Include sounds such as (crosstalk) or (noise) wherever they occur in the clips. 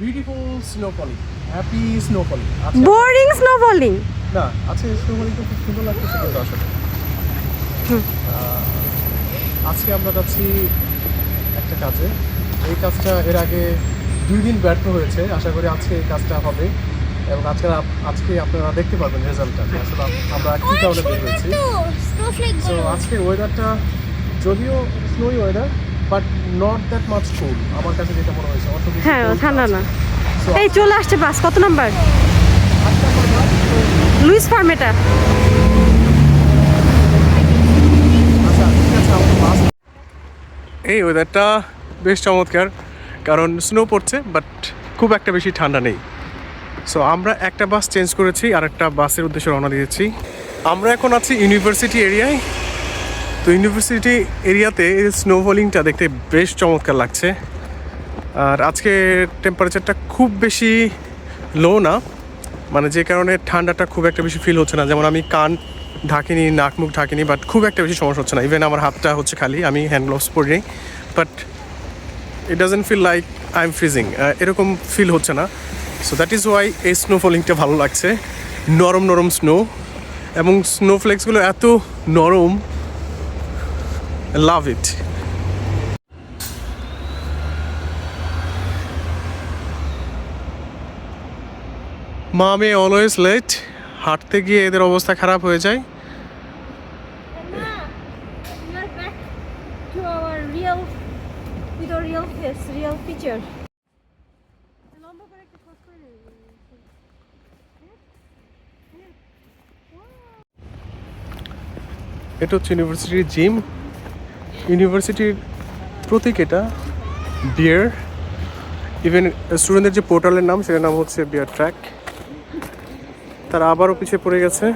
Beautiful snow falling happy snow falling boring snow falling না আজকে স্নোফলিং খুব সুন্দর লাগতেছে কিন্তু আসলে। আজকে আমরা যাচ্ছি একটা কাজে। এই কাজটা এর আগে দুই দিন ব্যর্থ হয়েছে। আশা করি আজকে এই কাজটা হবে। এবং আজকে আজকে আপনারা দেখতে পাবেন রেজাল্টটা আসলে আমরা কী কারণে বের হয়েছি। সো আজকের ওয়েদারটা যদিও snowy weather but not that much cool আমার কাছে যেটা মনে হয়েছে অত হ্যাঁ ঠান্ডা না। এই চলে আসছে বাস কত নাম্বার? লুইস আমাদের বাস এই ওয়েদারটা বেশ চমৎকার কারণ স্নো পড়ছে বাট খুব একটা বেশি ঠান্ডা নেই। সো আমরা একটা বাস চেঞ্জ করেছি আর একটা বাসের উদ্দেশ্যে রওনা দিয়েছি। আমরা এখন আছি ইউনিভার্সিটি এরিয়ায় তো ইউনিভার্সিটি এরিয়াতে এই স্নোফলিংটা দেখতে বেশ চমৎকার লাগছে। আর আজকে টেম্পারেচারটা খুব বেশি লো না মানে যে কারণে ঠান্ডাটা খুব একটা বেশি ফিল হচ্ছে না। যেমন আমি কান ঢাকিনি, নাক মুখ ঢাকিনি বাট খুব একটা বেশি সমস্যা হচ্ছে না। ইভেন আমার হাতটা হচ্ছে খালি, আমি hand gloves পরিনি but it doesn't feel like I am freezing এরকম ফিল হচ্ছে না। সো দ্যাট ইজ ওয়াই এই স্নোফলিংটা ভালো লাগছে। নরম নরম স্নো এবং স্নোফ্লেক্সগুলো এত নরম লাভ ইট মা আমি অলওয়েজ লেট হাঁটতে গিয়ে এদের অবস্থা খারাপ হয়ে যায়. এটা হচ্ছে ইউনিভার্সিটির জিম ইউনিভার্সিটির প্রতীক এটা বিয়ার ইভেন স্টুডেন্টদের যে পোর্টালের নাম, সেটার নাম হচ্ছে বিয়ার ট্র্যাক তারা আবারও পিছিয়ে পড়ে গেছে।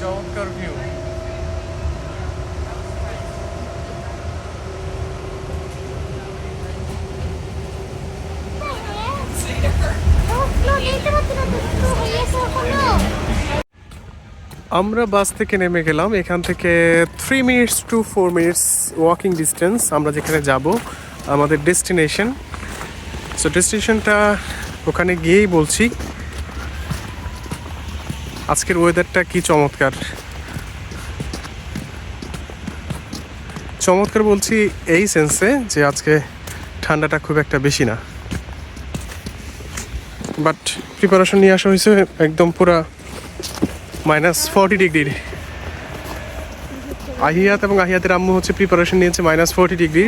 চমৎকার ভিউ আমরা বাস থেকে নেমে গেলাম। এখান থেকে three minutes to four minutes walking distance আমরা যেখানে যাব, আমাদের ডেস্টিনেশন সো ডেস্টিনেশনটা ওখানে গিয়েই বলছি। আজকের ওয়েদারটা কি চমৎকার। চমৎকার বলছি এই সেন্সে যে আজকে ঠান্ডাটা খুব একটা বেশি না। বাট প্রিপারেশন নিয়ে আসা হয়েছে, একদম পুরা মাইনাস ফর্টি ডিগ্রির। আহিয়াত এবং আহিয়াতের আম্মু হচ্ছে প্রিপারেশন নিয়েছে মাইনাস ফোরটি ডিগ্রি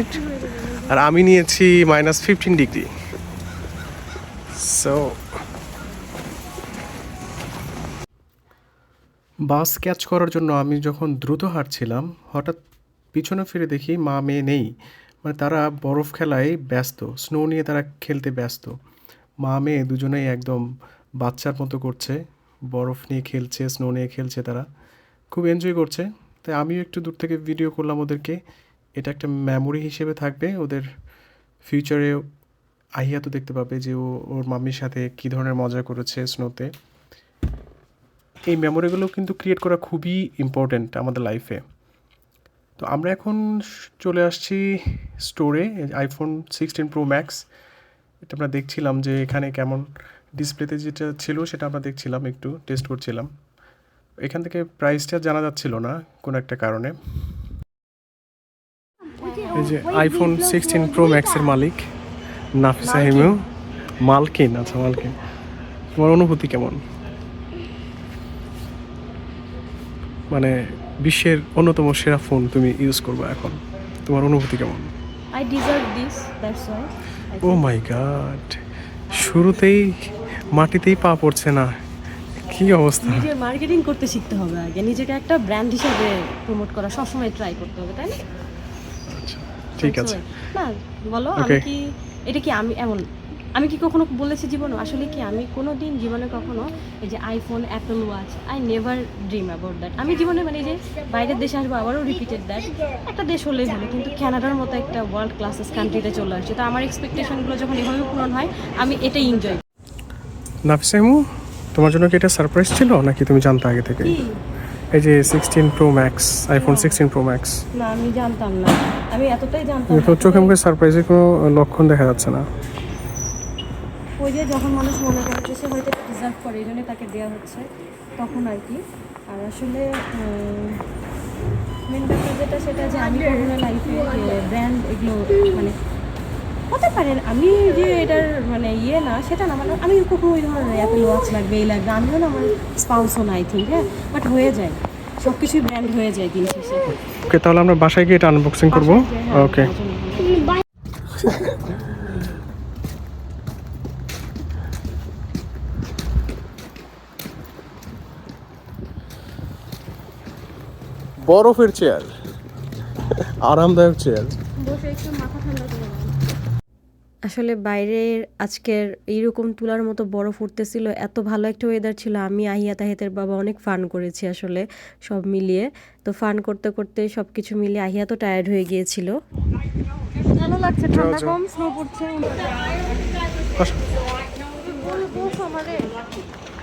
আর আমি নিয়েছি minus fifteen degree. So bus catch করার জন্য আমি যখন দ্রুত হাঁটছিলাম, হঠাৎ পিছনে ফিরে দেখি মা মেয়ে নেই। মানে তারা বরফ খেলায় ব্যস্ত স্নো নিয়ে তারা খেলতে ব্যস্ত। মা মেয়ে দুজনেই একদম বাচ্চার মতো করছে। বরফ নিয়ে খেলছে স্নো নিয়ে খেলছে তারা। খুব এনজয় করছে। তাই আমিও একটু দূর থেকে ভিডিও করলাম ওদেরকে। এটা একটা মেমোরি হিসেবে থাকবে। ওদের ফিউচারে আহিয়া তো দেখতে পাবে যে ও, ওর মাম্মির সাথে কী ধরনের মজা করেছে স্নোতে এই মেমোরিগুলো কিন্তু ক্রিয়েট করা খুবই ইম্পর্ট্যান্ট আমাদের লাইফে তো আমরা এখন চলে আসছি স্টোরে আইফোন সিক্সটিন প্রো ম্যাক্স এটা আমরা দেখছিলাম যে এখানে কেমন ডিসপ্লেতে যেটা ছিল সেটা আমরা দেখছিলাম একটু টেস্ট করছিলাম। এখান থেকে প্রাইসটা জানা যাচ্ছিল না কোনো একটা কারণে। এই যে আইফোন সিক্সটিন প্রো ম্যাক্সের মালিক নাফিসা হিমু মালকিন আচ্ছা মালকিন। তোমার অনুভূতি কেমন? মানে বিশ্বের অন্যতম সেরা ফোন তুমি ইউজ করবে এখন। তোমার অনুভূতি কেমন? Deserve this, that's why. Oh my God শুরুতেই মাটিতেই পা পড়ছে না। কি অবস্থা? নিজের মার্কেটিং করতে শিখতে হবে আগে। নিজেকে একটা ব্র্যান্ড হিসেবে প্রমোট করা সবসময় ট্রাই করতে হবে তাই না? ঠিক আছে। না বলো আমি কি এটা কি আমি এমন আমি কি কখনো বলেছি জীবনে? আসলে কি আমি কোনো দিন জীবনে কখনো এই যে iPhone Apple watch I never dream about that আমি জীবনে মানে যে বাইরের দেশে আসব আবারও রিপিটেড দ্যাট একটা দেশ হলেই ভালো কিন্তু ক্যানাডার মতো একটা ওয়ার্ল্ড ক্লাসেস কান্ট্রিতে চলে আসছে। তো আমার এক্সপেকটেশনগুলো যখন এভাবে পূরণ হয় আমি এটাই এনজয় নাফিসা হিমু তোমার জন্য কি এটা সারপ্রাইজ ছিল নাকি তুমি জানতে আগে থেকে? এই যে sixteen pro max iPhone sixteen pro max না আমি জানতাম না। আমি এতটাই জানতাম তো চোখে মুখে সারপ্রাইজের কোনো লক্ষণ দেখা যাচ্ছে না। ওই যে যখন মানুষ মনে করে যে সে হয়তো ডিজার্ভ করে এই জন্য তাকে দেওয়া হচ্ছে তখন আর কি। আর আসলে মেন ব্যাপার যেটা সেটা যে আমি কখনো লাইফে ব্র্যান্ড এগুলো মানে হতে পারে আমি যে এটার মানে ইয়ে না সেটা না মানে আমি কখনো ওই ধরনের অ্যাপেল ওয়াচ লাগবে এই লাগবে আমিও না আমার স্পাউসও না আই থিঙ্ক হ্যাঁ বাট হয়ে যায় সব কিছুই ব্র্যান্ড হয়ে যায় দিন শেষে। ওকে তাহলে আমরা বাসায় গিয়ে এটা আনবক্সিং করব? হ্যাঁ, ওকে বরফের চেয়ার আরামদায়ক চেয়ার। আসলে বাইরের আজকের এইরকম তুলার মতো বরফ উঠতেছিল এত ভালো একটা ওয়েদার ছিল। আমি আহিয়া তাহেতের বাবা অনেক ফান করেছি আসলে সব মিলিয়ে। তো ফান করতে করতে সব কিছু মিলিয়ে আহিয়া তো টায়ার্ড হয়ে গিয়েছিল। ভালো লাগছে ঠান্ডা কম স্নো পড়ছে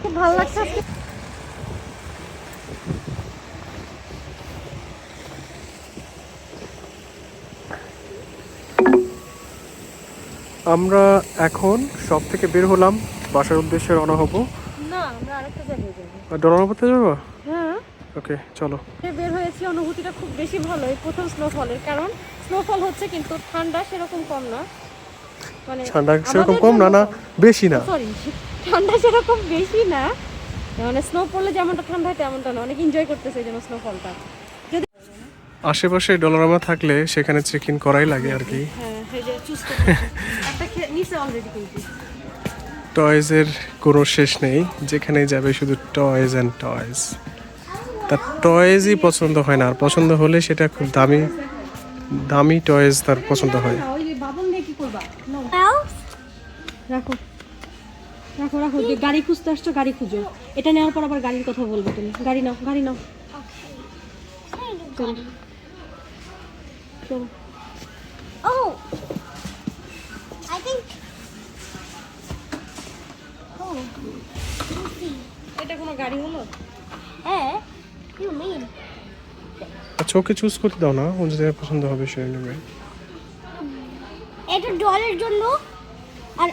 খুব ভালো লাগছে আমরা এখন সব থেকে বের হলাম বাসার উদ্দেশ্যে রওনা হব। না আমরা আরেকটা জায়গায় যাব। আর যাব? হ্যাঁ। ওকে চলো। বের হয়েছি অনুভূতিটা খুব বেশি ভালো এই প্রথম স্নোফলের কারণ স্নোফল হচ্ছে কিন্তু ঠান্ডা সেরকম কম না। মানে ঠান্ডা সেরকম কম না না বেশি না। সরি ঠান্ডা সেরকম বেশি না। মানে স্নো পড়লে যেমনটা ঠান্ডা হয় তেমনটা না। অনেক এনজয় করতেছে এই জন্য স্নোফলটা যদি আশেপাশে ডলারামা থাকলে সেখানে চেক ইন করাই লাগে আর কি। হ্যাঁ (laughs) টয়েজের কোনো শেষ নেই যেখানে যাবে শুধু টয়েজ অ্যান্ড টয়েজ তার টয়েজই পছন্দ হয় না আর পছন্দ হলে সেটা খুব দামি দামি টয়েজ তার পছন্দ হয়। রাখো। রাখো রাখো যে গাড়ি খুঁজতে আসছো গাড়ি খুঁজো। এটা নেওয়ার পর আবার গাড়ির কথা বলবে তুমি। গাড়ি নাও গাড়ি নাও। চলো। চলো। এটা কোনো গাড়ি হলো? eh? You mean? আচ্ছা ওকে চুজ করতে দাও না ও যদি পছন্দ হবে সে নেবে। এটা ডলের জন্য আর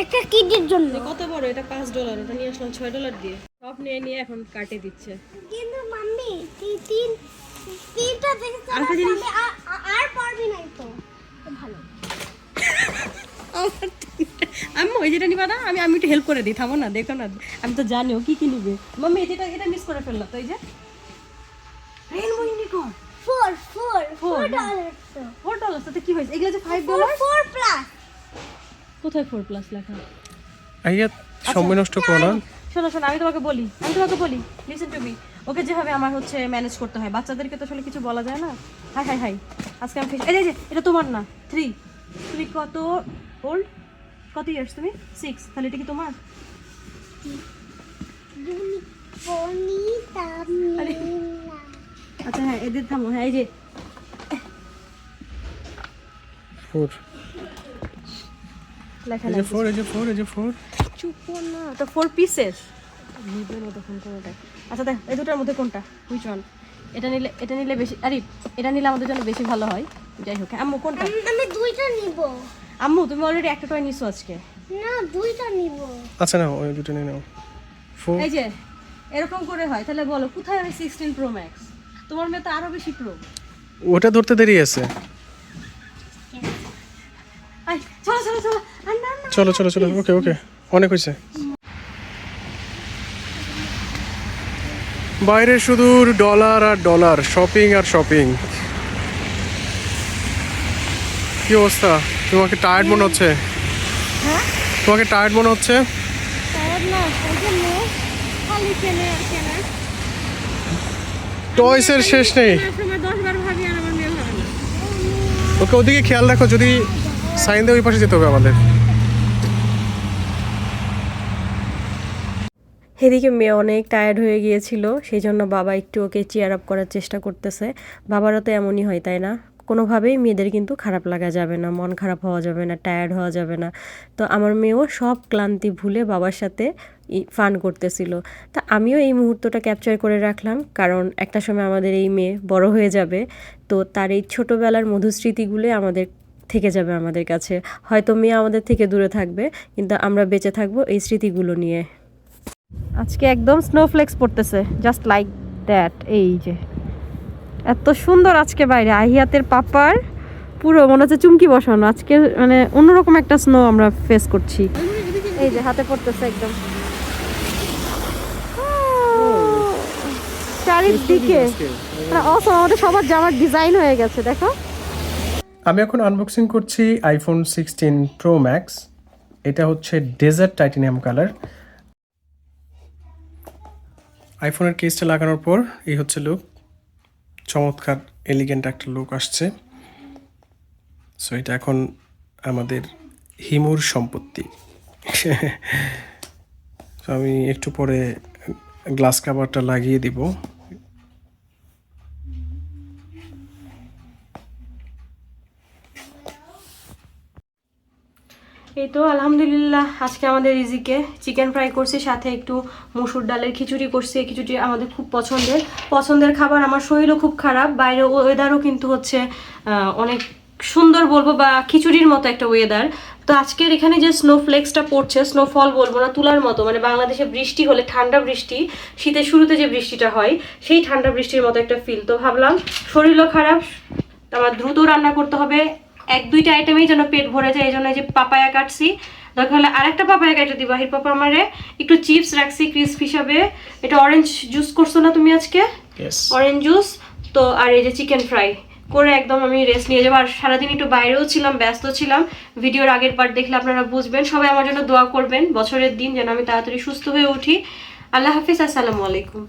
একটা কিডের জন্য। কত বড়? এটা পাঁচ ডলার ওটা নিয়ে আসলাম ছয় ডলার দিয়ে। সব নিয়ে নিয়ে এখন কাটে দিচ্ছে। কিন্তু মাম্মি তিন তিন তিনটা থেকে আর পারবি না তো। ভালো। আমি ওই যেটা নিবা না আমি আমি একটু হেল্প করে দিই থামো না দেখো না। আমি তো জানি ও কি কি নিবে। মাম্মি যেটা এটা মিস করে ফেলল তো এই যে। Rainbow unicorn four four four dollar four dollar তাতে কি হয়েছে? এগুলো যে five four dollar four plus কোথায় ফোর প্লাস লেখা? আইয়া সময় নষ্ট করো না। শোনো শোনো আমি তোমাকে বলি আমি তোমাকে বলি লিসেন টু মি ওকে যেভাবে আমার হচ্ছে ম্যানেজ করতে হয় বাচ্চাদেরকে তো আসলে কিছু বলা যায় না? হাই হাই হাই আজকে আমি এই যে এটা তোমার না থ্রি তুমি কত ওল্ড কত ইয়ার্স তুমি? সিক্স তাহলে এটা কি তোমার? আচ্ছা হ্যাঁ এদের থামো। হ্যাঁ এই যে। ফোর লেখা ফোর এই যে ফোর এই যে ফোর চুপ না। এটা ফোর পিসেস নিবে না তখন কোনোটা আচ্ছা দেখ এই দুটার মধ্যে কোনটা? হুইচ ওয়ান এটা নিলে এটা নিলে বেশি আরে এটা নিলে আমাদের জন্য বেশি ভালো হয়। যাই হোক আম্মু কোনটা? আমি দুইটা নিব। আম্মু তুমি অলরেডি একটা টয় নিছো আজকে। না দুইটা নিব। আচ্ছা না ওই দুটো নিয়ে নাও। এই যে এরকম করে হয় তাহলে বলো কোথায় আমি সিক্সটিন প্রো ম্যাক্স তোমার মেয়ে তো আরও বেশি প্রো ওটা ধরতে দেরি আছে। আই চলো চলো চলো আর না না চলো চলো চলো ওকে ওকে অনেক হয়েছে। বাইরে শুধু ডলার আর ডলার শপিং আর শপিং কি অবস্থা? তোমাকে টায়ার্ড মনে হচ্ছে? হ্যাঁ? তোমাকে টায়ার্ড মনে হচ্ছে? টায়ার্ড না ওই জন্য খালি কেনে আর কেনে টয়েসের শেষ নেই। সময় দশ বার ভাবি আর আমার মেয়ে ভাবে না। ওকে ওদিকে খেয়াল রাখো যদি সাইন দিয়ে ওই পাশে যেতে হবে আমাদের। এদিকে মেয়ে অনেক টায়ার্ড হয়ে গিয়েছিল সেই জন্য বাবা একটু ওকে চেয়ার আপ করার চেষ্টা করতেছে। বাবারও তো এমনই হয় তাই না? কোনোভাবেই মেয়েদের কিন্তু খারাপ লাগা যাবে না, মন খারাপ হওয়া যাবে না টায়ার্ড হওয়া যাবে না। তো আমার মেয়েও সব ক্লান্তি ভুলে বাবার সাথে ফান করতেছিল। তা আমিও এই মুহূর্তটা ক্যাপচার করে রাখলাম, কারণ একটা সময় আমাদের এই মেয়ে বড় হয়ে যাবে, তো তার এই ছোটোবেলার মধুস্মৃতিগুলোই আমাদের থেকে যাবে আমাদের কাছে। হয়তো মেয়ে আমাদের থেকে দূরে থাকবে, কিন্তু আমরা বেঁচে থাকব এই স্মৃতিগুলো নিয়ে। আজকে একদম স্নোফ্লেক্স পড়তেছে জাস্ট লাইক দ্যাট এই যে। এত সুন্দর আজকে বাইরে। আহিয়াতের পাপার পুরো মনে হচ্ছে চুমকি বসানো। আজকে মানে অন্যরকম একটা স্নো আমরা ফেস করছি। এই যে হাতে পড়তেছে একদম। চারিদিকে। অসম আমাদের সবার জামার ডিজাইন হয়ে গেছে, দেখো। আমি এখন আনবক্সিং করছি আইফোন সিক্সটিন প্রো ম্যাক্স এটা হচ্ছে ডেজার্ট টাইটেনিয়াম কালার আইফোনের কেসটা লাগানোর পর এই হচ্ছে লুক চমৎকার এলিগেন্ট একটা লুক আসছে। সো এটা এখন আমাদের হিমুর সম্পত্তি। আমি একটু পরে গ্লাস কাভারটা লাগিয়ে দিব। এই তো, আলহামদুলিল্লাহ। আজকে আমাদের রিজিকে চিকেন ফ্রাই করছি, সাথে একটু মসুর ডালের খিচুড়ি করছি। খিচুড়ি আমাদের খুব পছন্দের। পছন্দের খাবার আমার শরীরও খুব খারাপ বাইরে ওয়েদারও কিন্তু হচ্ছে অনেক সুন্দর বলব বা খিচুড়ির মতো একটা ওয়েদার তো আজকের এখানে যে স্নোফ্লেক্সটা পড়ছে স্নোফল বলব না, তুলার মতো মানে বাংলাদেশে বৃষ্টি হলে ঠান্ডা বৃষ্টি, শীতের শুরুতে যে বৃষ্টিটা হয়, সেই ঠান্ডা বৃষ্টির মতো একটা ফিল তো ভাবলাম, শরীরও খারাপ, আমার দ্রুত রান্না করতে হবে এক দুইটা আইটেমেই যেন পেট ভরে যায় এই জন্য এই যে পাপায়া কাটছি। দরকার হলে আরেকটা পাপায়া কেটে দিবা হির পাপা আমারে। একটু চিপস রাখছি ক্রিস্প হিসাবে। এটা অরেঞ্জ জুস করছ না তুমি আজকে? অরেঞ্জ জুস তো আর এই যে চিকেন ফ্রাই করে একদম আমি রেস্ট নিয়ে যাব। আর সারাদিন একটু বাইরেও ছিলাম ব্যস্ত ছিলাম। ভিডিওর আগের পার্ট দেখলে আপনারা বুঝবেন। সবাই আমার জন্য দোয়া করবেন। বছরের দিন যেন আমি তাড়াতাড়ি সুস্থ হয়ে উঠি। আল্লাহ হাফিজ আসসালামু আলাইকুম।